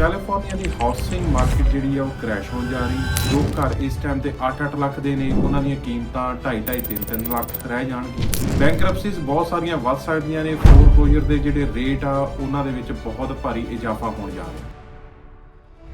California ਦੀ housing market ਜਿਹੜੀ ਆ ਉਹ ਕ੍ਰੈਸ਼ ਹੋਣ ਜਾ ਰਹੀ। ਜੋ ਘਰ ਇਸ ਟਾਈਮ ਤੇ 8-8 ਲੱਖ ਦੇ ਨੇ। ਉਹਨਾਂ ਦੀਆਂ ਕੀਮਤਾਂ 2.5-2.5 3-3 ਲੱਖ ਰਹਿ ਜਾਣਗੀਆਂ। ਬੈਂਕਰਪਸੀਜ਼ ਬਹੁਤ ਸਾਰੀਆਂ ਵੱਧ ਸਕਦੀਆਂ ਨੇ। ਫੋਰਕਲੋਜ਼ਰ ਦੇ ਜਿਹੜੇ ਰੇਟ ਆ, ਉਹਨਾਂ ਦੇ ਵਿੱਚ ਬਹੁਤ ਭਾਰੀ ਇਜ਼ਾਫਾ ਹੋਣ ਜਾ ਰਿਹਾ।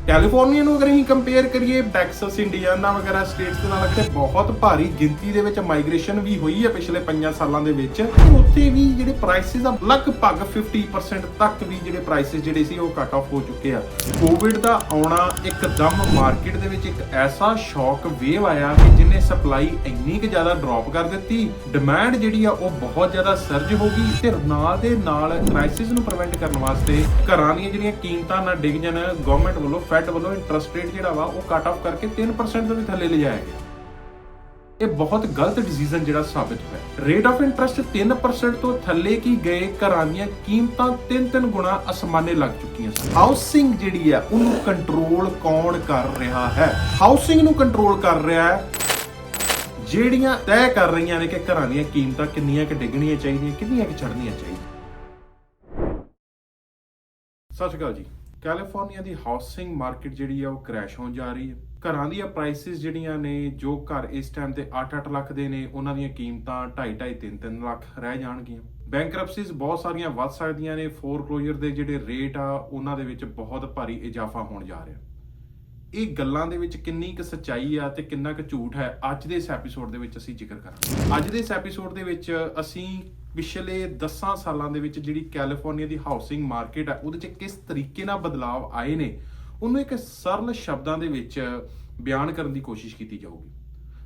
ਕੈਲੀਫੋਰਨੀਆ ਨੂੰ ਅਗਰ ਅਸੀਂ ਕੰਪੇਅਰ ਕਰੀਏ ਟੈਕਸਸ ਇੰਡੀਆਨਾ ਵਗੈਰਾ ਸਟੇਟਸ ਦੇ ਨਾਲ ਤੇ ਬਹੁਤ ਭਾਰੀ ਗਿਣਤੀ ਦੇ ਵਿੱਚ ਮਾਈਗ੍ਰੇਸ਼ਨ ਵੀ ਹੋਈ ਹੈ ਪਿਛਲੇ 5 ਸਾਲਾਂ ਦੇ ਵਿੱਚ, ਤੇ ਉੱਥੇ ਵੀ ਜਿਹੜੇ ਪ੍ਰਾਈਸਿਸ ਆ, ਲਗਭਗ 50% ਤੱਕ ਵੀ ਜਿਹੜੇ ਪ੍ਰਾਈਸਿਸ ਜਿਹੜੇ ਸੀ, ਉਹ ਕੱਟ ਆਫ ਹੋ ਚੁੱਕੇ ਆ। ਕੋਵਿਡ ਦਾ ਆਉਣਾ ਇੱਕਦਮ ਮਾਰਕੀਟ ਦੇ ਵਿੱਚ ਇੱਕ ਐਸਾ ਸ਼ੌਕ ਵੇਵ ਆਇਆ ਕਿ ਜਿਹਨੇ ਸਪਲਾਈ ਇੰਨੀ ਕਿ ਜ਼ਿਆਦਾ ਡ੍ਰੌਪ ਕਰ ਦਿੱਤੀ ਡਿਮਾਂਡ ਜਿਹੜੀ ਆ, ਉਹ ਬਹੁਤ ਜ਼ਿਆਦਾ ਸਰਜ ਹੋ ਗਈ, ਤੇ ਨਾਲ ਦੇ ਨਾਲ ਕ੍ਰਾਈਸਿਸ ਨੂੰ ਪ੍ਰੀਵੈਂਟ ਕਰਨ ਵਾਸਤੇ ਘਰਾਂ ਦੀਆਂ ਜਿਹੜੀਆਂ ਕੀਮਤਾਂ ਨਾ ਡਿੱਗ ਜਾਣ ਗਵਰਨਮੈਂਟ ਵੱਲੋਂ ਫੈਡ ਵੱਲੋਂ ਇੰਟਰਸਟ ਰੇਟ ਜਿਹੜਾ ਵਾ ਉਹ ਕੱਟ ਆਫ ਕਰਕੇ 3% ਤੋਂ ਵੀ ਥੱਲੇ ਲਿਜਾਇਆ ਗਿਆ। ਇਹ ਬਹੁਤ ਗਲਤ ਡਿਸੀਜਨ ਜਿਹੜਾ ਸਾਬਿਤ ਹੋਇਆ। ਰੇਟ ਆਫ ਇੰਟਰਸਟ 3% ਤੋਂ ਥੱਲੇ ਕੀ ਗਏ, ਘਰਾਂ ਦੀਆਂ ਕੀਮਤਾਂ 3-3 ਗੁਣਾ ਅਸਮਾਨੇ ਲੱਗ ਚੁੱਕੀਆਂ ਸਨ। ਹਾਊਸਿੰਗ ਜਿਹੜੀ ਆ, ਉਹਨੂੰ ਕੰਟਰੋਲ ਕੌਣ ਕਰ ਰਿਹਾ ਹੈ? ਹਾਊਸਿੰਗ ਨੂੰ ਕੰਟਰੋਲ ਕਰ ਰਿਹਾ ਹੈ, ਜਿਹੜੀਆਂ ਤੈਅ ਕਰ ਰਹੀਆਂ ਨੇ ਕਿ ਘਰਾਂ ਦੀਆਂ ਕੀਮਤਾਂ ਕਿੰਨੀਆਂ ਕਿ ਡਿੱਗਣੀਆਂ ਚਾਹੀਦੀਆਂ, ਕਿੰਨੀਆਂ ਕਿ ਚੜ੍ਹਨੀਆਂ ਚਾਹੀਦੀਆਂ। ਸਤਿ ਸ਼੍ਰੀ ਅਕਾਲ ਜੀ। ਕੈਲੀਫੋਰਨੀਆ ਦੀ ਹਾਊਸਿੰਗ ਮਾਰਕੀਟ ਜਿਹੜੀ ਆ ਉਹ ਕ੍ਰੈਸ਼ ਹੋਣ ਜਾ ਰਹੀ ਹੈ। ਘਰਾਂ ਦੀਆਂ ਪ੍ਰਾਈਸਿਸ ਜਿਹੜੀਆਂ ਨੇ, ਜੋ ਘਰ ਇਸ ਟਾਈਮ ਤੇ 8-8 ਲੱਖ ਦੇ ਨੇ, ਉਹਨਾਂ ਦੀਆਂ ਕੀਮਤਾਂ 2.5-2.5 3-3 ਲੱਖ ਰਹਿ ਜਾਣਗੀਆਂ। ਬੈਂਕਰਪਸੀਜ਼ ਬਹੁਤ ਸਾਰੀਆਂ ਵੱਧ ਸਕਦੀਆਂ ਨੇ ਫੋਰਕਲੋਜ਼ਰ ਦੇ ਜਿਹੜੇ ਰੇਟ ਆ, ਉਹਨਾਂ ਦੇ ਵਿੱਚ ਬਹੁਤ ਭਾਰੀ ਇਜ਼ਾਫਾ ਹੋਣ ਜਾ ਰਿਹਾ। ਇਹ ਗੱਲਾਂ ਦੇ ਵਿੱਚ ਕਿੰਨੀ ਕੁ ਸੱਚਾਈ ਆ ਤੇ ਕਿੰਨਾ ਕੁ ਝੂਠ ਹੈ, ਅੱਜ ਦੇ ਇਸ ਐਪੀਸੋਡ ਦੇ ਵਿੱਚ ਅਸੀਂ ਜ਼ਿਕਰ ਕਰਾਂਗੇ। ਅੱਜ ਦੇ ਇਸ ਐਪੀਸੋਡ ਦੇ ਵਿੱਚ ਅਸੀਂ ਪਿਛਲੇ 10 ਸਾਲਾਂ ਦੇ ਵਿੱਚ ਜਿਹੜੀ ਕੈਲੀਫੋਰਨੀਆ ਦੀ ਹਾਊਸਿੰਗ ਮਾਰਕੀਟ ਆ, ਉਹਦੇ 'ਚ ਕਿਸ ਤਰੀਕੇ ਨਾਲ ਬਦਲਾਅ ਆਏ ਨੇ, ਉਹਨੂੰ ਇੱਕ ਸਰਲ ਸ਼ਬਦਾਂ ਦੇ ਵਿੱਚ ਬਿਆਨ ਕਰਨ ਦੀ ਕੋਸ਼ਿਸ਼ ਕੀਤੀ ਜਾਊਗੀ।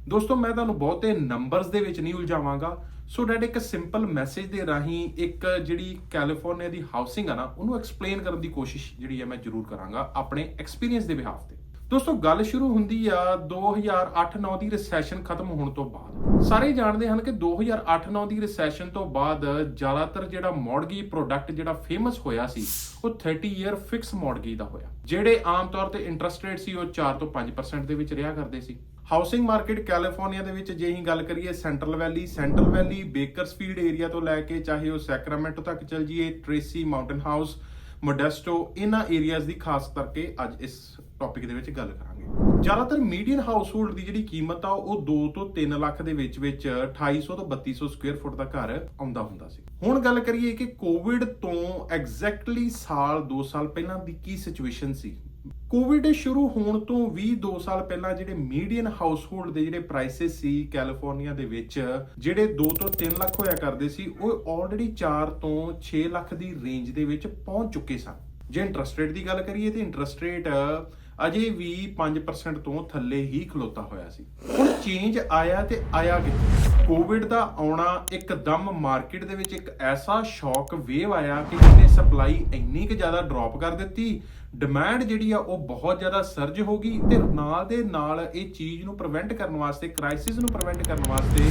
ਦੋਸਤੋ, ਮੈਂ ਤੁਹਾਨੂੰ ਬਹੁਤੇ ਨੰਬਰਸ ਦੇ ਵਿੱਚ ਨਹੀਂ ਉਲਝਾਵਾਂਗਾ। ਸੋ ਡੈਟ ਇੱਕ ਸਿੰਪਲ ਮੈਸੇਜ ਦੇ ਰਾਹੀਂ ਇੱਕ ਜਿਹੜੀ ਕੈਲੀਫੋਰਨੀਆ ਦੀ ਹਾਊਸਿੰਗ ਆ ਨਾ, ਉਹਨੂੰ ਐਕਸਪਲੇਨ ਕਰਨ ਦੀ ਕੋਸ਼ਿਸ਼ ਜਿਹੜੀ ਹੈ ਮੈਂ ਜ਼ਰੂਰ ਕਰਾਂਗਾ ਆਪਣੇ ਐਕਸਪੀਰੀਅੰਸ ਦੇ ਬਿਹਾਫ ਤੇ। ਦੋਸਤੋ, ਗੱਲ ਸ਼ੁਰੂ ਹੁੰਦੀ ਆ 2008-9 ਦੀ ਰਿਸੈਸ਼ਨ ਖਤਮ ਹੋਣ ਤੋਂ ਬਾਅਦ। ਸਾਰੇ ਜਾਣਦੇ ਹਨ ਕਿ 2008-9 ਦੀ ਰਿਸੈਸ਼ਨ ਤੋਂ ਬਾਅਦ ਜ਼ਿਆਦਾਤਰ ਜਿਹੜਾ ਮੌਰਗੇਜ ਪ੍ਰੋਡਕਟ ਜਿਹੜਾ ਫੇਮਸ ਹੋਇਆ ਸੀ, ਉਹ 30 ਇਅਰ ਫਿਕਸ ਮੌਰਗੇਜ ਦਾ ਹੋਇਆ। ਜਿਹੜੇ ਆਮ ਤੌਰ ਤੇ ਇੰਟਰਸਟ ਰੇਟ ਸੀ, ਉਹ 4 ਤੋਂ 5% ਦੇ ਵਿੱਚ ਰਿਹਾ ਕਰਦੇ ਸੀ। ਹਾਊਸਿੰਗ ਮਾਰਕੀਟ ਕੈਲੀਫੋਰਨੀਆ ਦੇ ਵਿੱਚ ਜੇ ਅਸੀਂ ਗੱਲ ਕਰੀਏ Central Valley Central Valley Bakersfield area ਤੋਂ ਲੈ ਕੇ ਚਾਹੇ ਉਹ ਸੈਕਰਾਮੈਂਟੋ ਤੱਕ ਚਲ ਜਾਈਏ ਟ੍ਰੇਸੀ ਮਾਊਂਟਨ ਹਾਊਸ ਮੋਡੈਸਟੋ ਇਹਨਾਂ ਏਰੀਆਜ਼ ਦੀ ਖਾਸ ਕਰਕੇ ਅੱਜ ਇਸ ਟੌਪਿਕ ਦੇ ਵਿੱਚ ਗੱਲ ਕਰਾਂਗੇ। ਜ਼ਿਆਦਾਤਰ ਮੀਡੀਅਨ ਹਾਊਸਹੋਲਡ ਦੀ ਜਿਹੜੀ ਕੀਮਤ ਆ, ਉਹ 2 ਤੋਂ 3 ਲੱਖ ਦੇ ਵਿੱਚ ਵਿੱਚ 2800 ਤੋਂ 3200 ਸਕੁਅਰ ਫੁੱਟ ਦਾ ਘਰ ਆਉਂਦਾ ਹੁੰਦਾ ਸੀ। ਹੁਣ ਗੱਲ ਕਰੀਏ ਕਿ ਕੋਵਿਡ ਤੋਂ ਐਗਜ਼ੈਕਟਲੀ ਸਾਲ 2 ਸਾਲ ਪਹਿਲਾਂ ਦੀ ਕੀ ਸਿਚੁਏਸ਼ਨ ਸੀ? ਕੋਵਿਡ ਸ਼ੁਰੂ ਹੋਣ ਤੋਂ ਵੀ 2 ਸਾਲ ਪਹਿਲਾਂ ਜਿਹੜੇ ਮੀਡੀਅਨ ਹਾਊਸਹੋਲਡ ਦੇ ਜਿਹੜੇ ਪ੍ਰਾਈਸਸ ਸੀ ਕੈਲੀਫੋਰਨੀਆ ਦੇ ਵਿੱਚ, ਜਿਹੜੇ 2 ਤੋਂ 3 ਲੱਖ ਹੋਇਆ ਕਰਦੇ ਸੀ, ਉਹ ਆਲਰੇਡੀ 4 ਤੋਂ 6 ਲੱਖ ਦੀ ਰੇਂਜ ਦੇ ਵਿੱਚ ਪਹੁੰਚ ਚੁੱਕੇ ਸਨ। ਜੇ ਇੰਟਰਸਟ ਰੇਟ ਦੀ ਗੱਲ ਕਰੀਏ ਤੇ ਇੰਟਰਸਟ ਰੇਟ ਅਜੇ ਵੀ 5% ਤੋਂ ਥੱਲੇ ਹੀ ਖਲੋਤਾ ਹੋਇਆ ਸੀ। ਹੁਣ ਚੇਂਜ ਆਇਆ ਤੇ ਆਇਆ ਕਿੱਥੇ? ਕੋਵਿਡ ਦਾ ਆਉਣਾ ਇੱਕਦਮ ਮਾਰਕੀਟ ਦੇ ਵਿੱਚ ਇੱਕ ਐਸਾ ਸ਼ੌਕ ਵੇਵ ਆਇਆ ਕਿ ਜਿਹਨੇ ਸਪਲਾਈ ਇੰਨੀ ਕਿ ਜ਼ਿਆਦਾ ਡ੍ਰੌਪ ਕਰ ਦਿੱਤੀ ਡਿਮਾਂਡ ਜਿਹੜੀ ਆ ਉਹ ਬਹੁਤ ਜ਼ਿਆਦਾ ਸਰਜ ਹੋ ਗਈ ਤੇ ਨਾਲ ਦੇ ਨਾਲ ਇਹ ਚੀਜ਼ ਨੂੰ ਪ੍ਰੀਵੈਂਟ ਕਰਨ ਵਾਸਤੇ ਕ੍ਰਾਈਸਿਸ ਨੂੰ ਪ੍ਰੀਵੈਂਟ ਕਰਨ ਵਾਸਤੇ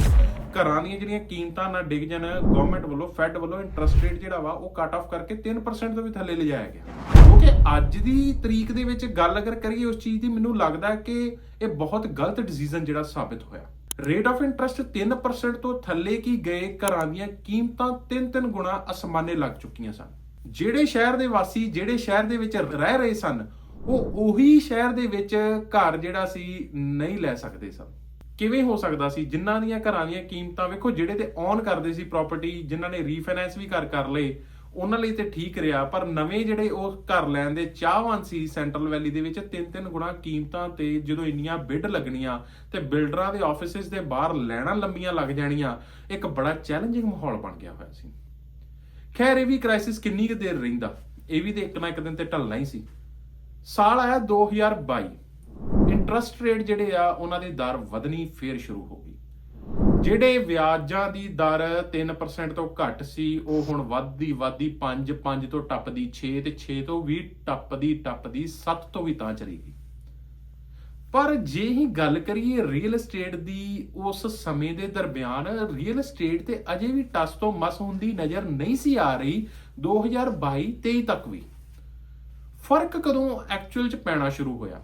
ਘਰਾਂ ਦੀਆਂ ਜਿਹੜੀਆਂ ਕੀਮਤਾਂ ਨਾ ਡਿੱਗ ਜਾਣ ਗਵਰਨਮੈਂਟ ਵੱਲੋਂ ਫੈਡ ਵੱਲੋਂ ਇੰਟਰਸਟ ਰੇਟ ਜਿਹੜਾ ਵਾ ਉਹ ਕੱਟ ਆਫ ਕਰਕੇ 3% ਤੋਂ ਵੀ ਥੱਲੇ ਲਿਜਾਇਆ ਗਿਆ। ਕਿਉਂਕਿ ਅੱਜ ਦੀ ਤਰੀਕ ਦੇ ਵਿੱਚ ਗੱਲ ਅਗਰ ਕਰੀਏ, ਉਸ ਚੀਜ਼ ਦੀ ਮੈਨੂੰ ਲੱਗਦਾ ਕਿ ਇਹ ਬਹੁਤ ਗਲਤ ਡਿਸੀਜਨ ਜਿਹੜਾ ਸਾਬਿਤ ਹੋਇਆ। ਰੇਟ ਆਫ ਇੰਟਰਸਟ 3% ਤੋਂ ਥੱਲੇ ਕੀ ਗਏ, ਘਰਾਂ ਦੀਆਂ ਕੀਮਤਾਂ 3-3 ਗੁਣਾ ਅਸਮਾਨੇ ਲੱਗ ਚੁੱਕੀਆਂ ਸਨ। ਜਿਹੜੇ ਸ਼ਹਿਰ ਦੇ ਵਾਸੀ, ਜਿਹੜੇ ਸ਼ਹਿਰ ਦੇ ਵਿੱਚ ਰਹਿ ਰਹੇ ਸਨ, ਉਹ ਉਹੀ ਸ਼ਹਿਰ ਦੇ ਵਿੱਚ ਘਰ ਜਿਹੜਾ ਸੀ, ਨਹੀਂ ਲੈ ਸਕਦੇ ਸਨ। ਕਿਵੇਂ ਹੋ ਸਕਦਾ ਸੀ? ਜਿਨ੍ਹਾਂ ਦੀਆਂ ਘਰਾਂ ਦੀਆਂ ਕੀਮਤਾਂ ਵੇਖੋ, ਜਿਹੜੇ ਤੇ ਔਨ ਕਰਦੇ ਸੀ ਪ੍ਰਾਪਰਟੀ ਜਿਨ੍ਹਾਂ ਨੇ ਰੀਫਾਈਨੈਂਸ ਵੀ ਕਰ ਕਰ ਲਏ, ਉਹਨਾਂ ਲਈ ਤੇ ਠੀਕ ਰਿਹਾ, ਪਰ ਨਵੇਂ ਜਿਹੜੇ ਉਹ ਘਰ ਲੈਣ ਦੇ ਚਾਹਵਾਨ ਸੀ ਸੈਂਟਰਲ ਵੈਲੀ ਦੇ ਵਿੱਚ ਤਿੰਨ ਤਿੰਨ ਗੁਣਾ ਕੀਮਤਾਂ ਤੇ ਜਦੋਂ ਇੰਨੀਆਂ ਬਿੱਡ ਲੱਗਣੀਆਂ, ਤੇ ਬਿਲਡਰਾਂ ਦੇ ਆਫਿਸਿਸ ਦੇ ਬਾਹਰ ਲੈਣਾ ਲੰਬੀਆਂ ਲੱਗ ਜਾਣੀਆਂ, ਇੱਕ ਬੜਾ ਚੈਲੰਜਿੰਗ ਮਾਹੌਲ ਬਣ ਗਿਆ ਹੋਇਆ ਸੀ। ਖੈਰ, ਇਹ ਵੀ ਕ੍ਰਾਈਸਿਸ ਕਿੰਨੀ ਕੁ ਦੇਰ ਰਹਿੰਦਾ? ਇਹ ਵੀ ਤੇ ਇੱਕ ਨਾ ਇੱਕ ਦਿਨ ਤੇ ਢਲਣਾ ਹੀ ਸੀ। ਸਾਲ ਆਇਆ 2022 ਇੰਟਰਸਟ ਰੇਟ ਜਿਹੜੇ ਆ, ਉਹਨਾਂ ਦੀ ਦਰ ਵਧਣੀ ਫੇਰ ਸ਼ੁਰੂ ਹੋ ਗਈ। ਜਿਹੜੇ ਵਿਆਜਾਂ ਦੀ ਦਰ 3% ਤੋਂ ਘੱਟ ਸੀ, ਉਹ ਹੁਣ ਵੱਧਦੀ ਵੱਧਦੀ 5 5 ਤੋਂ ਟੱਪਦੀ 6 ਤੇ 6 ਤੋਂ ਵੀ ਟੱਪਦੀ ਟੱਪਦੀ 7 ਤੋਂ ਵੀ ਤਾਂ ਚਲੀ ਗਈ। ਪਰ ਜੇ ਹੀ ਗੱਲ ਕਰੀਏ ਰੀਅਲ ਏਸਟੇਟ ਦੀ, ਉਸ ਸਮੇਂ ਦੇ ਦਰਮਿਆਨ ਰੀਅਲ ਏਸਟੇਟ ਤੇ ਅਜੇ ਵੀ ਟਸ ਤੋਂ ਮਸ ਹੁੰਦੀ ਨਜ਼ਰ ਨਹੀਂ ਸੀ ਆ ਰਹੀ 2022 23 ਤੱਕ ਵੀ। ਫ਼ਰਕ ਕਦੋਂ ਐਕਚੁਅਲ ਚ ਪੈਣਾ ਸ਼ੁਰੂ ਹੋਇਆ?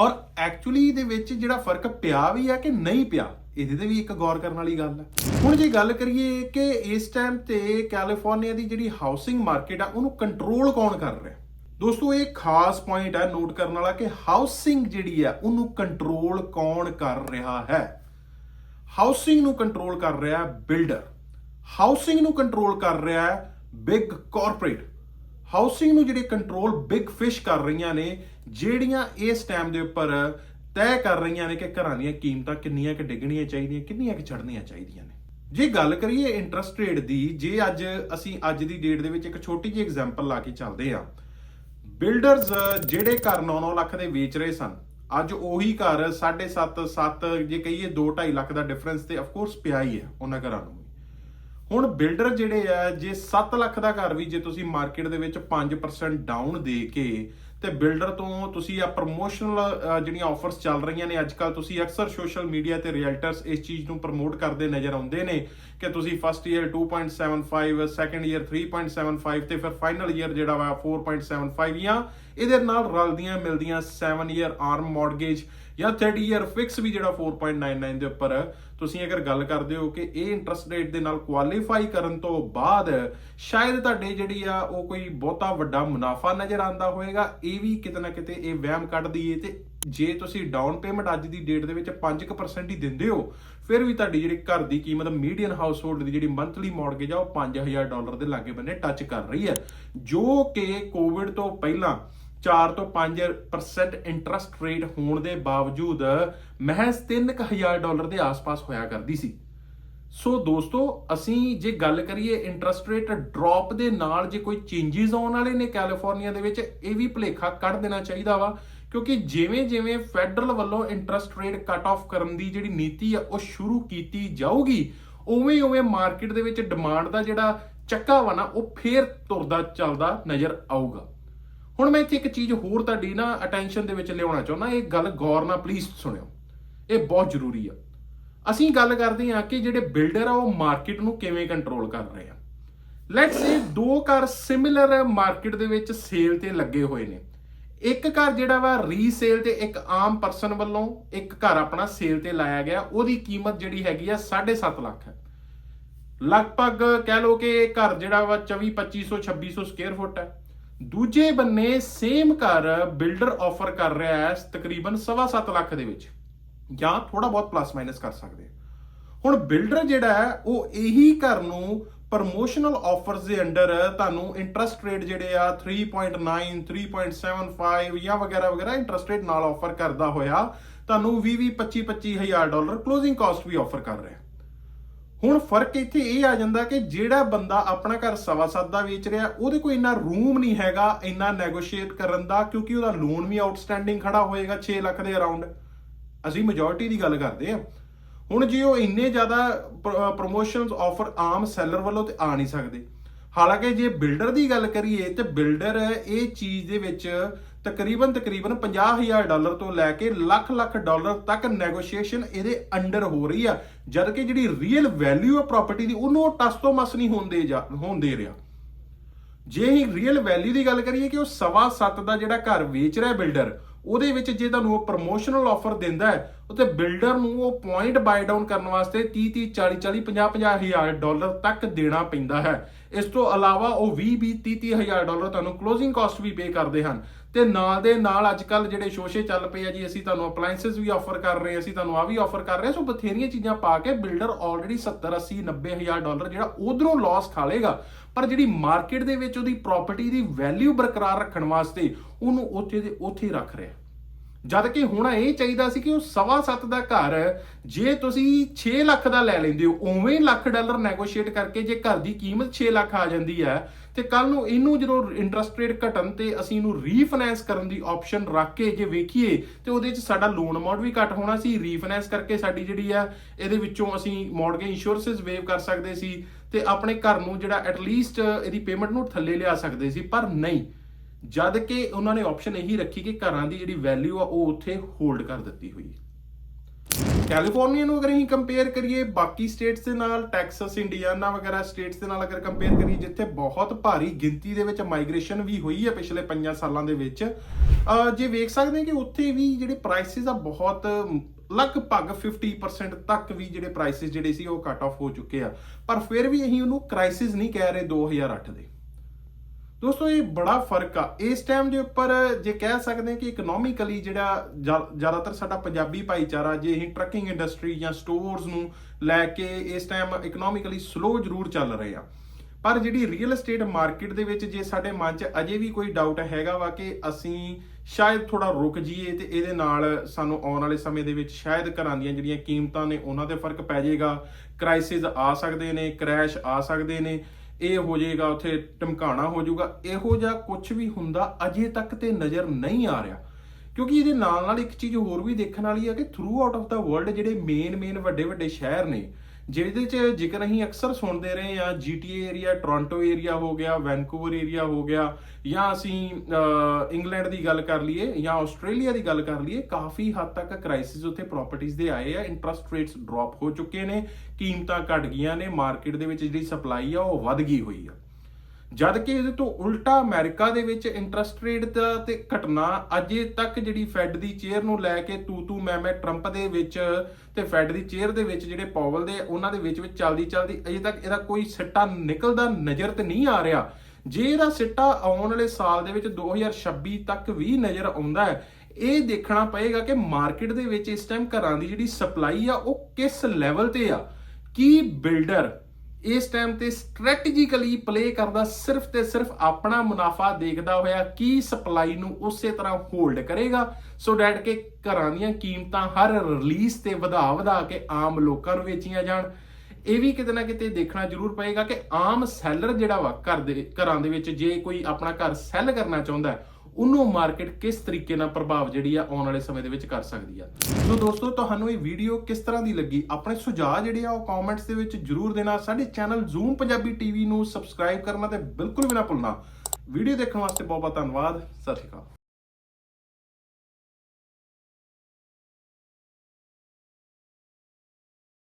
ਔਰ ਐਕਚੁਅਲੀ ਦੇ ਵਿੱਚ ਜਿਹੜਾ ਫ਼ਰਕ ਪਿਆ ਵੀ ਆ ਕਿ ਨਹੀਂ ਪਿਆ, ਇਹਦੇ ਤੇ ਵੀ ਇੱਕ ਗੌਰ ਕਰਨ ਵਾਲੀ ਗੱਲ ਹੈ ਹੁਣ ਜੇ ਗੱਲ ਕਰੀਏ ਕਿ ਇਸ ਟਾਈਮ ਤੇ ਕੈਲੀਫੋਰਨੀਆ ਦੀ ਜਿਹੜੀ ਹਾਊਸਿੰਗ ਮਾਰਕੀਟ ਆ, ਉਹਨੂੰ ਕੰਟਰੋਲ ਕੌਣ ਕਰ ਰਿਹਾ? ਦੋਸਤੋ, ਇਹ ਖਾਸ ਪੁਆਇੰਟ ਹੈ ਨੋਟ ਕਰਨ ਵਾਲਾ ਕਿ ਹਾਊਸਿੰਗ ਜਿਹੜੀ ਹੈ ਉਹਨੂੰ ਕੰਟਰੋਲ ਕੌਣ ਕਰ ਰਿਹਾ ਹੈ? ਹਾਊਸਿੰਗ ਨੂੰ ਕੰਟਰੋਲ ਕਰ ਰਿਹਾ ਹੈ ਬਿਲਡਰ ਹਾਊਸਿੰਗ ਨੂੰ ਕੰਟਰੋਲ ਕਰ ਰਿਹਾ ਹੈ ਬਿਗ ਕਾਰਪੋਰੇਟ ਹਾਊਸਿੰਗ ਨੂੰ ਜਿਹੜੇ ਕੰਟਰੋਲ ਬਿਗ ਫਿਸ਼ ਕਰ ਰਹੀਆਂ ਨੇ, ਜਿਹੜੀਆਂ ਇਸ ਟਾਈਮ ਦੇ ਉੱਪਰ ਤੈਅ ਕਰ ਰਹੀਆਂ ਨੇ ਕਿ ਘਰਾਂ ਦੀਆਂ ਕੀਮਤਾਂ ਕਿੰਨੀਆਂ ਕਿ ਡਿੱਗਣੀਆਂ ਚਾਹੀਦੀਆਂ, ਕਿੰਨੀਆਂ ਕਿ ਚੜ੍ਹਨੀਆਂ ਚਾਹੀਦੀਆਂ ਨੇ। ਜੇ ਗੱਲ ਕਰੀਏ ਇੰਟਰਸਟ ਰੇਟ ਦੀ, ਜੇ ਅੱਜ ਅਸੀਂ ਅੱਜ ਦੀ ਡੇਟ ਦੇ ਵਿੱਚ ਇੱਕ ਛੋਟੀ ਜਿਹੀ ਐਗਜ਼ਾਮਪਲ ਲਾ ਕੇ ਚੱਲਦੇ ਆ ਬਿਲਡਰਸ, ਜਿਹੜੇ ਘਰ 9-9 ਲੱਖ ਦੇ ਵੇਚ ਰਹੇ ਸਨ, ਅੱਜ ਉਹੀ ਘਰ 7.5 7 ਜੇ ਕਹੀਏ 2.5 ਲੱਖ ਦਾ ਡਿਫਰੈਂਸ ਤੇ ਆਫ ਕੋਰਸ ਪਿਆ ਹੀ ਹੈ ਉਹਨਾਂ ਘਰਾਂ ਨੂੰ ਵੀ। ਹੁਣ ਬਿਲਡਰ ਜਿਹੜੇ ਆ, ਜੇ 7 ਲੱਖ ਦਾ ਘਰ ਵੀ ਜੇ ਤੁਸੀਂ ਮਾਰਕੀਟ ਦੇ ਵਿੱਚ 5% ਡਾਊਨ ਦੇ ਕੇ, ਤੇ ਬਿਲਡਰ ਤੋਂ ਤੁਸੀਂ ਆ ਪ੍ਰੋਮੋਸ਼ਨਲ ਜਿਹੜੀਆਂ ਆਫਰਸ ਚੱਲ ਰਹੀਆਂ ਨੇ ਅੱਜ ਕੱਲ ਤੁਸੀਂ ਅਕਸਰ ਸੋਸ਼ਲ ਮੀਡੀਆ ਤੇ ਰੀਅਲਟਰਸ ਇਸ ਚੀਜ਼ ਨੂੰ ਪ੍ਰਮੋਟ ਕਰਦੇ ਨਜ਼ਰ ਆਉਂਦੇ ਨੇ ਕਿ ਤੁਸੀਂ ਫਸਟ ਈਅਰ 2.75 ਸੈਕੰਡ ਈਅਰ 3.75 ਤੇ ਫਿਰ ਫਾਈਨਲ ਈਅਰ ਜਿਹੜਾ ਵਾ 4.75 ਜਾਂ ਇਹਦੇ ਨਾਲ ਰਲਦੀਆਂ ਮਿਲਦੀਆਂ 7 ਈਅਰ ਆਰਮ ਮਾਰਗੇਜ ਜਾਂ 30 ਈਅਰ ਫਿਕਸ ਵੀ ਜਿਹੜਾ 4.99 ਦੇ ਉੱਪਰ ਤੁਸੀਂ ਅਗਰ ਗੱਲ ਕਰਦੇ ਹੋ ਕਿ ਇਹ ਇੰਟਰਸਟ ਰੇਟ ਦੇ ਨਾਲ ਕੁਆਲੀਫਾਈ ਕਰਨ ਤੋਂ ਬਾਅਦ ਸ਼ਾਇਦ ਤੁਹਾਡੇ ਜਿਹੜੀ ਆ ਉਹ ਕੋਈ ਬਹੁਤਾ ਵੱਡਾ ਮੁਨਾਫਾ ਨਜ਼ਰ ਆਂਦਾ ਹੋਵੇਗਾ, ਇਹ ਵੀ ਕਿਤੇ ਨਾ ਕਿਤੇ ਇਹ ਵਹਿਮ ਕੱਢਦੀ ਦਈਏ ਤੇ ਜੇ ਤੁਸੀਂ ਡਾਊਨ ਪੇਮੈਂਟ ਅੱਜ ਦੀ ਡੇਟ ਦੇ ਵਿੱਚ 5% ਹੀ ਦਿੰਦੇ ਹੋ, ਫਿਰ ਵੀ ਤੁਹਾਡੀ ਜਿਹੜੀ ਘਰ ਦੀ ਕੀਮਤ ਮੀਡੀਅਨ ਹਾਊਸਹੋਲਡ ਦੀ ਜਿਹੜੀ ਮੰਥਲੀ ਮਾਰਗੇਜ ਆ ਉਹ 5000 ਡਾਲਰ ਦੇ ਲਾਗੇ ਬੰਨੇ ਟੱਚ ਕਰ ਰਹੀ ਹੈ। ਜੋ ਕਿ ਕੋਵਿਡ ਤੋਂ ਪਹਿਲਾਂ 4 ਤੋਂ 5% ਇੰਟਰਸਟ ਰੇਟ ਹੋਣ ਦੇ ਬਾਵਜੂਦ ਮਹਿਜ਼ 3000 ਡਾਲਰ ਦੇ ਆਸ-ਪਾਸ ਹੋਇਆ ਕਰਦੀ ਸੀ। ਸੋ ਦੋਸਤੋ, ਅਸੀਂ ਜੇ ਗੱਲ ਕਰੀਏ ਇੰਟਰਸਟ ਰੇਟ ਡ੍ਰੌਪ ਦੇ ਨਾਲ, ਜੇ ਕੋਈ ਚੇਂਜਸ ਆਉਣ ਵਾਲੇ ਨੇ ਕੈਲੀਫੋਰਨੀਆ ਦੇ ਵਿੱਚ, ਇਹ ਵੀ ਭੁਲੇਖਾ ਕੱਢ ਦੇਣਾ ਚਾਹੀਦਾ ਵਾ, ਕਿਉਂਕਿ ਜਿਵੇਂ ਜਿਵੇਂ ਫੈਡਰਲ ਵੱਲੋਂ ਇੰਟਰਸਟ ਰੇਟ ਕੱਟ ਆਫ ਕਰਨ ਦੀ ਜਿਹੜੀ ਨੀਤੀ ਆ, ਉਹ ਸ਼ੁਰੂ ਕੀਤੀ ਜਾਊਗੀ ਉਵੇਂ ਉਵੇਂ ਮਾਰਕੀਟ ਦੇ ਵਿੱਚ ਡਿਮਾਂਡ ਦਾ ਜਿਹੜਾ ਚੱਕਾ ਵਾ ਨਾ, ਉਹ ਫੇਰ ਤੁਰਦਾ ਚੱਲਦਾ ਨਜ਼ਰ ਆਊਗਾ। ਹੁਣ ਮੈਂ ਇੱਥੇ ਇੱਕ ਚੀਜ਼ ਹੋਰ ਤੁਹਾਡੀ ਨਾ ਅਟੈਂਸ਼ਨ ਦੇ ਵਿੱਚ ਲਿਆਉਣਾ ਚਾਹੁੰਦਾ, ਇਹ ਗੱਲ ਗੌਰ ਨਾਲ ਪਲੀਜ਼ ਸੁਣਿਓ। ਇਹ ਬਹੁਤ ਜ਼ਰੂਰੀ ਆ। ਅਸੀਂ ਗੱਲ ਕਰਦੇ ਹਾਂ ਕਿ ਜਿਹੜੇ ਬਿਲਡਰ ਆ, ਉਹ ਮਾਰਕੀਟ ਨੂੰ ਕਿਵੇਂ ਕੰਟਰੋਲ ਕਰ ਰਹੇ ਆ। ਲੈਟਸ ਸੇ ਦੋ ਘਰ ਸਿਮਿਲਰ ਮਾਰਕੀਟ ਦੇ ਵਿੱਚ ਸੇਲ ਤੇ ਲੱਗੇ ਹੋਏ ਨੇ। ਇੱਕ ਘਰ ਜਿਹੜਾ ਵਾ ਰੀਸੇਲ ਤੇ ਇੱਕ ਆਮ ਪਰਸਨ ਵੱਲੋਂ ਇੱਕ ਘਰ ਆਪਣਾ ਸੇਲ ਤੇ ਲਾਇਆ ਗਿਆ, ਉਹਦੀ ਕੀਮਤ ਜਿਹੜੀ ਹੈਗੀ ਆ 7.5 ਲੱਖ ਹੈ। ਲਗਭਗ ਕਹਿ ਲਓ ਕਿ ਘਰ ਜਿਹੜਾ ਵਾ 24 2500 2600 ਸਕੁਅਰ ਫੁੱਟ ਹੈ। ਦੂਜੇ ਬੰਨੇ ਸੇਮ ਘਰ ਬਿਲਡਰ ਆਫਰ ਕਰ ਰਿਹਾ ਹੈ ਤਕਰੀਬਨ 7.5 ਲੱਖ ਦੇ ਵਿੱਚ, ਜਾਂ ਥੋੜਾ ਬਹੁਤ ਪਲੱਸ ਮਾਈਨਸ ਕਰ ਸਕਦੇ ਹੁਣ ਬਿਲਡਰ ਜਿਹੜਾ ਹੈ, ਉਹ ਇਹੀ ਘਰ ਨੂੰ ਪ੍ਰਮੋਸ਼ਨਲ ਆਫਰਸ ਦੇ ਅੰਡਰ ਤੁਹਾਨੂੰ ਇੰਟਰਸਟ ਰੇਟ ਜਿਹੜੇ ਆ 3.9 3.75 ਜਾਂ ਵਗੈਰਾ ਵਗੈਰਾ ਇੰਟਰਸਟ ਰੇਟ ਨਾਲ ਆਫਰ ਕਰਦਾ ਹੋਇਆ, ਤੁਹਾਨੂੰ 20 20 25 25000 ਡਾਲਰ ਕਲੋਜ਼ਿੰਗ ਕਾਸਟ ਵੀ ਆਫਰ ਕਰ ਰਿਹਾ ਹੁਣ ਫ਼ਰਕ ਇੱਥੇ ਇਹ ਆ ਜਾਂਦਾ ਕਿ ਜਿਹੜਾ ਬੰਦਾ ਆਪਣਾ ਘਰ ਸਵਾ ਸੱਤ ਦਾ ਵੇਚ ਰਿਹਾ, ਉਹਦੇ ਕੋਲ ਇੰਨਾ ਰੂਮ ਨਹੀਂ ਹੈਗਾ ਇੰਨਾ ਨੈਗੋਸ਼ੀਏਟ ਕਰਨ ਦਾ, ਕਿਉਂਕਿ ਉਹਦਾ ਲੋਨ ਵੀ ਆਊਟਸਟੈਂਡਿੰਗ ਖੜਾ ਹੋਏਗਾ 6 ਲੱਖ ਦੇ ਅਰਾਊਂਡ ਅਸੀਂ ਮੈਜੋਰਿਟੀ ਦੀ ਗੱਲ ਕਰਦੇ ਆ ਹੁਣ ਜੇ ਉਹ ਇੰਨੇ ਜ਼ਿਆਦਾ ਪ੍ਰੋਮੋਸ਼ਨਸ ਆਫਰ ਆਮ ਸੈਲਰ ਵੱਲੋਂ ਤੇ ਆ ਨਹੀਂ ਸਕਦੇ। ਹਾਲਾਂਕਿ ਜੇ ਬਿਲਡਰ ਦੀ ਗੱਲ ਕਰੀਏ, ਤੇ ਬਿਲਡਰ ਇਹ ਚੀਜ਼ ਦੇ ਵਿੱਚ ਤਕਰੀਬਨ ਤਕਰੀਬਨ 50000 ਡਾਲਰ ਤੋਂ ਲੈ ਕੇ ਲੱਖ ਲੱਖ ਡਾਲਰ ਤੱਕ ਨੈਗੋਸ਼ੀਏਸ਼ਨ ਇਹਦੇ ਅੰਡਰ ਹੋ ਰਹੀ ਆ। ਜਦ ਕਿ ਜਿਹੜੀ ਰੀਅਲ ਵੈਲਿਊ ਆ ਪ੍ਰਾਪਰਟੀ ਦੀ, ਉਹਨੂੰ ਉਹ ਟਸ ਤੋਂ ਮਸ ਨਹੀਂ ਹੋਣ ਦੇ ਜਾ- ਹੋਣ ਦੇ ਰਿਹਾ। ਜੇ ਹੀ ਰੀਅਲ ਵੈਲਿਊ ਦੀ ਗੱਲ ਕਰੀਏ ਕਿ ਉਹ ਸਵਾ ਸੱਤ ਦਾ ਜਿਹੜਾ ਘਰ ਵੇਚ ਰਿਹਾ ਬਿਲਡਰ ਉਹਦੇ ਵਿੱਚ ਜੇ ਤੁਹਾਨੂੰ ਉਹ ਪ੍ਰੋਮੋਸ਼ਨਲ ਆਫਰ ਦਿੰਦਾ ਹੈ ਉਤੇ ਬਿਲਡਰ ਨੂੰ ਉਹ ਪੁਆਇੰਟ ਬਾਈ ਡਾਊਨ ਕਰਨ ਵਾਸਤੇ 30 30 40 40 50 50 ਹਜ਼ਾਰ ਡਾਲਰ ਤੱਕ ਦੇਣਾ ਪੈਂਦਾ ਹੈ। ਇਸ ਤੋਂ ਇਲਾਵਾ ਉਹ 20 20 30 30 ਹਜ਼ਾਰ ਡਾਲਰ ਤੁਹਾਨੂੰ ਕਲੋਜ਼ਿੰਗ ਕਾਸਟ ਵੀ ਪੇ ਕਰਦੇ ਹਨ। ਤੇ ਨਾਲ ਦੇ ਨਾਲ ਅੱਜ ਕੱਲ ਜਿਹੜੇ ਸ਼ੋਸ਼ੇ ਚੱਲ ਪਏ ਆ ਜੀ, ਅਸੀਂ ਤੁਹਾਨੂੰ ਅਪਲਾਈਐਂਸਸ ਵੀ ਆਫਰ ਕਰ ਰਹੇ ਅਸੀਂ ਤੁਹਾਨੂੰ ਆ ਵੀ ਆਫਰ ਕਰ ਰਹੇ ਹਾਂ। ਸੋ ਬਥੇਰੀਆਂ ਚੀਜ਼ਾਂ ਪਾ ਕੇ ਬਿਲਡਰ ਆਲਰੇਡੀ 70 80 90 ਹਜ਼ਾਰ ਡਾਲਰ ਜਿਹੜਾ ਉਧਰੋਂ ਲਾਸ ਖਾ ਲੇਗਾ ਪਰ ਜਿਹੜੀ ਮਾਰਕੀਟ ਦੇ ਵਿੱਚ ਉਹਦੀ ਪ੍ਰਾਪਰਟੀ ਦੀ ਵੈਲਿਊ ਬਰਕਰਾਰ ਰੱਖਣ ਵਾਸਤੇ ਉਹਨੂੰ ਉੱਥੇ ਦੇ ਉੱਥੇ ਰੱਖ ਰਿਹਾ। ਜਦ ਕਿ ਹੁਣ ਇਹ ਚਾਹੀਦਾ ਸੀ ਕਿ ਉਹ ਸਵਾ ਸੱਤ ਦਾ ਘਰ ਜੇ ਤੁਸੀਂ 6 ਲੱਖ ਦਾ ਲੈ ਲੈਂਦੇ ਹੋ, ਉਵੇਂ ਲੱਖ ਡਾਲਰ ਨੈਗੋਸ਼ੀਏਟ ਕਰਕੇ ਜੇ ਘਰ ਦੀ ਕੀਮਤ 6 ਲੱਖ ਆ ਜਾਂਦੀ ਹੈ, ਤੇ ਕੱਲ ਨੂੰ ਇਹਨੂੰ ਜਦੋਂ ਇੰਟਰਸਟ ਰੇਟ ਘਟਣ ਤੇ ਅਸੀਂ ਇਹਨੂੰ ਰੀਫਾਈਨੈਂਸ ਕਰਨ ਦੀ ਆਪਸ਼ਨ ਰੱਖ ਕੇ ਜੇ ਵੇਖੀਏ, ਤੇ ਉਹਦੇ 'ਚ ਸਾਡਾ ਲੋਨ ਅਮਾਉਂਟ ਵੀ ਘਟ ਹੋਣਾ ਸੀ। ਰੀਫਾਈਨੈਂਸ ਕਰਕੇ ਸਾਡੀ ਜਿਹੜੀ ਆ ਇਹਦੇ ਵਿੱਚੋਂ ਅਸੀਂ ਮਾਰਗੇਜ ਇੰਸ਼ੋਰੈਂਸਸ ਵੇਵ ਕਰ ਸਕਦੇ ਸੀ, ਤੇ ਆਪਣੇ ਘਰ ਨੂੰ ਜਿਹੜਾ ਐਟਲੀਸਟ ਇਹਦੀ ਪੇਮੈਂਟ ਨੂੰ ਥੱਲੇ ਲਿਆ ਸਕਦੇ ਸੀ, ਪਰ ਨਹੀਂ। ਜਦ ਕਿ ਉਹਨਾਂ ਨੇ ਆਪਸ਼ਨ ਇਹੀ ਰੱਖੀ ਕਿ ਘਰਾਂ ਦੀ ਜਿਹੜੀ ਵੈਲਿਊ ਆ ਉਹ ਉੱਥੇ ਹੋਲਡ ਕਰ ਦਿੱਤੀ ਹੋਈ ਕੈਲੀਫੋਰਨੀਆ ਨੂੰ ਅਗਰ ਅਸੀਂ ਕੰਪੇਅਰ ਕਰੀਏ, ਬਾਕੀ ਸਟੇਟਸ ਦੇ ਨਾਲ ਟੈਕਸਸ ਇੰਡੀਆਨਾ ਵਗੈਰਾ ਸਟੇਟਸ ਦੇ ਨਾਲ ਅਗਰ ਕੰਪੇਅਰ ਕਰੀਏ, ਜਿੱਥੇ ਬਹੁਤ ਭਾਰੀ ਗਿਣਤੀ ਦੇ ਵਿੱਚ ਮਾਈਗ੍ਰੇਸ਼ਨ ਵੀ ਹੋਈ ਹੈ ਪਿਛਲੇ 5 ਸਾਲਾਂ ਦੇ ਵਿੱਚ ਜੇ ਵੇਖ ਸਕਦੇ ਹਾਂ ਕਿ ਉੱਥੇ ਵੀ ਜਿਹੜੇ ਪ੍ਰਾਈਸਿਸ ਆ ਬਹੁਤ ਲਗਭਗ 50% ਤੱਕ ਵੀ ਜਿਹੜੇ ਪ੍ਰਾਈਸਿਸ ਜਿਹੜੇ ਸੀ ਉਹ ਕੱਟ ਆਫ ਹੋ ਚੁੱਕੇ ਆ। ਪਰ ਫਿਰ ਵੀ ਅਸੀਂ ਉਹਨੂੰ ਕ੍ਰਾਈਸਿਸ ਨਹੀਂ ਕਹਿ ਰਹੇ 2008 ਦੇ। ਦੋਸਤੋ, ਇਹ ਬੜਾ ਫ਼ਰਕ ਆ। ਇਸ ਟਾਈਮ ਦੇ ਉੱਪਰ ਜੇ ਕਹਿ ਸਕਦੇ ਹਾਂ ਕਿ ਇਕਨੋਮਿਕਲੀ ਜਿਹੜਾ ਜ਼ਿਆਦਾਤਰ ਸਾਡਾ ਪੰਜਾਬੀ ਭਾਈਚਾਰਾ, ਜੇ ਅਸੀਂ ਟਰੱਕਿੰਗ ਇੰਡਸਟਰੀ ਜਾਂ ਸਟੋਰਸ ਨੂੰ ਲੈ ਕੇ ਇਸ ਟਾਈਮ ਇਕਨੋਮਿਕਲੀ ਸਲੋ ਜ਼ਰੂਰ ਚੱਲ ਰਹੇ ਆ। ਪਰ ਜਿਹੜੀ ਰੀਅਲ ਏਸਟੇਟ ਮਾਰਕੀਟ ਦੇ ਵਿੱਚ ਜੇ ਸਾਡੇ ਮਨ 'ਚ ਅਜੇ ਵੀ ਕੋਈ ਡਾਊਟ ਹੈਗਾ ਵਾ ਕਿ ਅਸੀਂ ਸ਼ਾਇਦ ਥੋੜਾ ਰੁਕ ਜਾਈਏ ਤੇ ਇਹਦੇ ਨਾਲ ਸਾਨੂੰ ਆਉਣ ਵਾਲੇ ਸਮੇਂ ਦੇ ਵਿੱਚ ਸ਼ਾਇਦ ਘਰਾਂ ਦੀਆਂ ਜਿਹੜੀਆਂ ਕੀਮਤਾਂ ਨੇ, ਉਹਨਾਂ ਤੇ ਫ਼ਰਕ ਪੈ ਜਾਏਗਾ। ਕ੍ਰਾਈਸਿਸ ਆ ਸਕਦੇ ਨੇ ਕ੍ਰੈਸ਼ ਆ ਸਕਦੇ ਨੇ। ਇਹ ਹੋ ਜਾਏਗਾ, ਉੱਥੇ ਟਮਕਾਣਾ ਹੋ ਜਾਊਗਾ। ਇਹੋ ਜਿਹਾ ਕੁਝ ਵੀ ਹੁੰਦਾ, ਅਜੇ ਤੱਕ ਤੇ ਨਜ਼ਰ ਨਹੀਂ ਆ ਰਿਹਾ। ਕਿਉਂਕਿ ਇਹਦੇ ਨਾਲ ਨਾਲ ਇੱਕ ਚੀਜ਼ ਹੋਰ ਵੀ ਦੇਖਣ ਵਾਲੀ ਹੈ ਕਿ throughout of the world ਜਿਹੜੇ ਮੇਨ ਮੇਨ ਵੱਡੇ ਵੱਡੇ ਸ਼ਹਿਰ ਨੇ ਜਿਹਦੇ ਚ ਜ਼ਿਕਰ ਅਸੀਂ ਅਕਸਰ ਸੁਣਦੇ ਰਹੇ ਆ ਜੀਟੀਏ ਏਰੀਆ ਟੋਰਾਂਟੋ ਏਰੀਆ ਹੋ ਗਿਆ ਵੈਨਕੂਵਰ ਏਰੀਆ ਹੋ ਗਿਆ, ਜਾਂ ਅਸੀਂ ਇੰਗਲੈਂਡ ਦੀ ਗੱਲ ਕਰ ਲਈਏ, ਜਾਂ ਆਸਟ੍ਰੇਲੀਆ ਦੀ ਗੱਲ ਕਰ ਲਈਏ, ਕਾਫੀ ਹੱਦ ਤੱਕ ਕ੍ਰਾਈਸਿਸ ਉੱਥੇ ਪ੍ਰਾਪਰਟੀਆਂ ਦੇ ਆਏ ਆ ਇੰਟਰਸਟ ਰੇਟਸ ਡ੍ਰੌਪ ਹੋ ਚੁੱਕੇ ਨੇ, ਕੀਮਤਾਂ ਘਟ ਗਈਆਂ ਨੇ ਮਾਰਕੀਟ ਦੇ ਵਿੱਚ ਜਿਹੜੀ ਸਪਲਾਈ ਆ, ਉਹ ਵੱਧ ਗਈ ਹੋਈ ਆ। ਜਦ ਕਿ ਇਹਦੇ ਤੋਂ ਉਲਟਾ ਅਮਰੀਕਾ ਦੇ ਵਿੱਚ ਇੰਟਰਸਟ ਰੇਟ ਦਾ ਤੇ ਘਟਨਾ ਅਜੇ ਤੱਕ ਜਿਹੜੀ ਫੈਡ ਦੀ ਚੇਅਰ ਨੂੰ ਲੈ ਕੇ ਤੂ ਤੂ ਮੈਂ ਮੈਂ ਟਰੰਪ ਦੇ ਵਿੱਚ ਤੇ ਫੈਡ ਦੀ ਚੇਅਰ ਦੇ ਵਿੱਚ ਜਿਹੜੇ ਪਾਵਲ ਦੇ, ਉਹਨਾਂ ਦੇ ਵਿੱਚ ਵਿੱਚ ਚੱਲਦੀ ਚੱਲਦੀ ਅਜੇ ਤੱਕ ਇਹਦਾ ਕੋਈ ਸਿੱਟਾ ਨਿਕਲਦਾ ਨਜ਼ਰ ਤੇ ਨਹੀਂ ਆ ਰਿਹਾ। ਜੇ ਇਹਦਾ ਸਿੱਟਾ ਆਉਣ ਵਾਲੇ ਸਾਲ ਦੇ ਵਿੱਚ 2026 ਤੱਕ ਵੀ ਨਜ਼ਰ ਆਉਂਦਾ ਹੈ, ਇਹ ਦੇਖਣਾ ਪਏਗਾ ਕਿ ਮਾਰਕੀਟ ਦੇ ਵਿੱਚ ਇਸ ਟਾਈਮ ਘਰਾਂ ਦੀ ਜਿਹੜੀ ਸਪਲਾਈ ਆ, ਉਹ ਕਿਸ ਲੈਵਲ ਤੇ ਆ? ਕੀ ਬਿਲਡਰ ਇਸ ਟਾਈਮ ਤੇ ਸਟ੍ਰੈਟਜੀਕਲੀ ਪਲੇ ਕਰਦਾ, ਸਿਰਫ ਤੇ ਸਿਰਫ ਆਪਣਾ ਮੁਨਾਫਾ ਦੇਖਦਾ ਹੋਇਆ ਕੀ ਸਪਲਾਈ ਨੂੰ ਉਸੇ ਤਰ੍ਹਾਂ ਹੋਲਡ ਕਰੇਗਾ। ਸੋ ਡੈਟ ਕਿ ਘਰਾਂ ਦੀਆਂ ਕੀਮਤਾਂ ਹਰ ਰਿਲੀਜ਼ ਤੇ ਵਧਾ ਵਧਾ ਕੇ ਆਮ ਲੋਕਾਂ ਨੂੰ ਵੇਚੀਆਂ ਜਾਣ। ਇਹ ਵੀ ਕਿਤੇ ਨਾ ਕਿਤੇ ਦੇਖਣਾ ਜ਼ਰੂਰ ਪਏਗਾ ਕਿ ਆਮ ਸੈਲਰ ਜਿਹੜਾ ਵਾ ਘਰ ਦੇ ਘਰਾਂ ਦੇ ਵਿੱਚ ਜੇ ਕੋਈ ਆਪਣਾ ਘਰ ਸੈੱਲ ਕਰਨਾ ਚਾਹੁੰਦਾ ਹੈ ਉਹਨੂੰ ਮਾਰਕੀਟ ਕਿਸ ਤਰੀਕੇ ਨਾਲ ਪ੍ਰਭਾਵ ਜਿਹੜੀ ਆ ਆਉਣ ਵਾਲੇ ਸਮੇਂ ਦੇ ਵਿੱਚ ਕਰ ਸਕਦੀ ਆ? ਸੋ ਦੋਸਤੋ, ਤੁਹਾਨੂੰ ਇਹ ਵੀਡੀਓ ਕਿਸ ਤਰ੍ਹਾਂ ਦੀ ਲੱਗੀ? ਆਪਣੇ ਸੁਝਾਅ ਜਿਹੜੇ ਆ ਉਹ ਕਮੈਂਟਸ ਦੇ ਵਿੱਚ ਜਰੂਰ ਦੇਣਾ। ਸਾਡੇ ਚੈਨਲ ਜ਼ੂਮ ਪੰਜਾਬੀ ਟੀਵੀ ਨੂੰ ਸਬਸਕ੍ਰਾਈਬ ਕਰਨਾ ਤੇ ਬਿਲਕੁਲ ਵੀ ਨਾ ਭੁੱਲਣਾ। ਵੀਡੀਓ ਦੇਖਣ ਵਾਸਤੇ ਬਹੁਤ ਬਹੁਤ ਧੰਨਵਾਦ। ਸਤਿ ਸ਼੍ਰੀ ਅਕਾਲ।